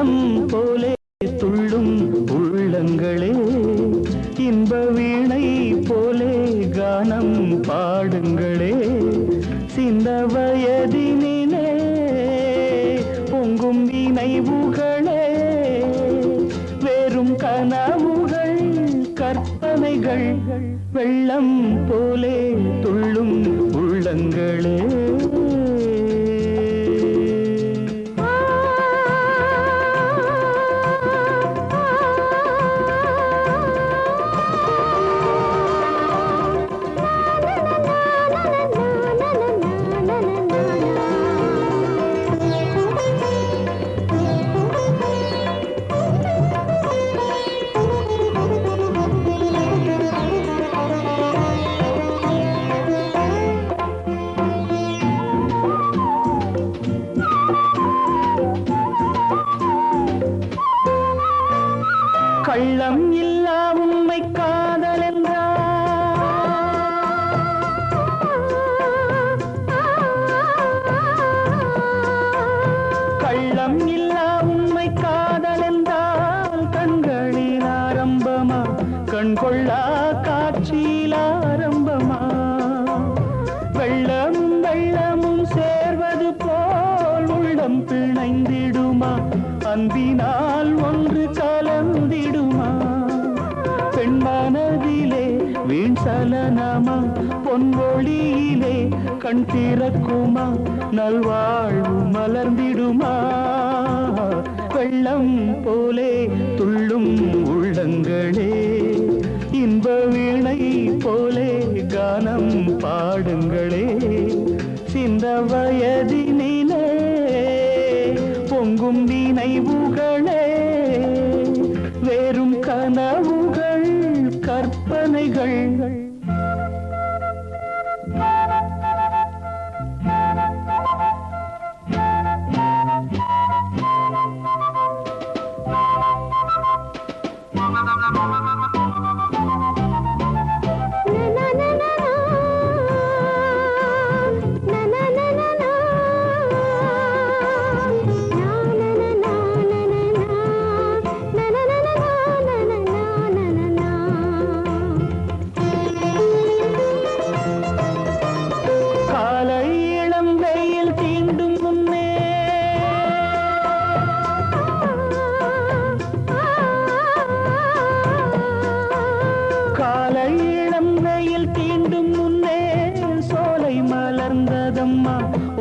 வெள்ளம் போலே துள்ளும் உள்ளங்களே இன்ப வீணை போலே கானம் பாடுங்களே சிந்த வயதினிலே பொங்கும் நினைவுகளே வேறும் கனவுகள் கற்பனைகள் வெள்ளம் போலே துள்ளும் உள்ளங்களே. கள்ளம் இல்லா உண்மை காதல் கள்ளம் இல்லா உண்மை காதல் என்றால் கண்களில் ஆரம்பமா? கண் கொள்ளா காட்சியில்? மறைந்திடுமா அன்பினால் ஒன்று கலந்திடுமா? பெண்மனதிலே வீண் சலனமா? பொன்மொழியிலே கண் திறக்குமா? நல்வாழ்வு மலர்ந்திடுமா? வெள்ளம் போலே துள்ளும் உள்ளங்களே இன்ப வீணை போலே கானம் பாடுங்களே சிந்த வயதினிலே பொங்கும் நினைவுகளே வெறும் கனவுகள் கற்பனைகள்.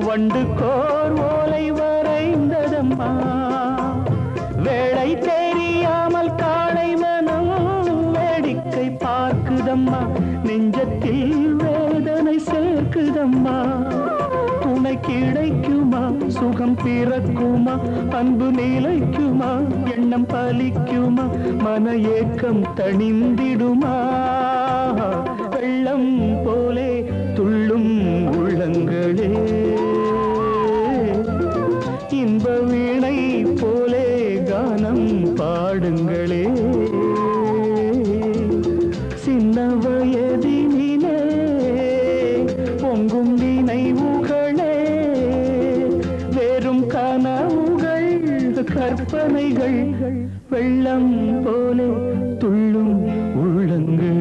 வண்டு கோர் ஓலை வரைந்ததம்மா. வேளை தெரியாமல் காளை மனம் வேடிக்கை பார்க்குதம்மா. நெஞ்சத்தில் வேதனை சேர்க்குதம்மா. துணை கிடைக்குமா? சுகம் பிறக்குமா? அன்பு நிலைக்குமா? எண்ணம் பலிக்குமா? மன ஏக்கம் தணிந்திடுமா? வெள்ளம் மயங்கும் நினைவுகளே வெறும் கனவுகள் கற்பனைகள் வெள்ளம் போலே துள்ளும் உள்ளங்கள்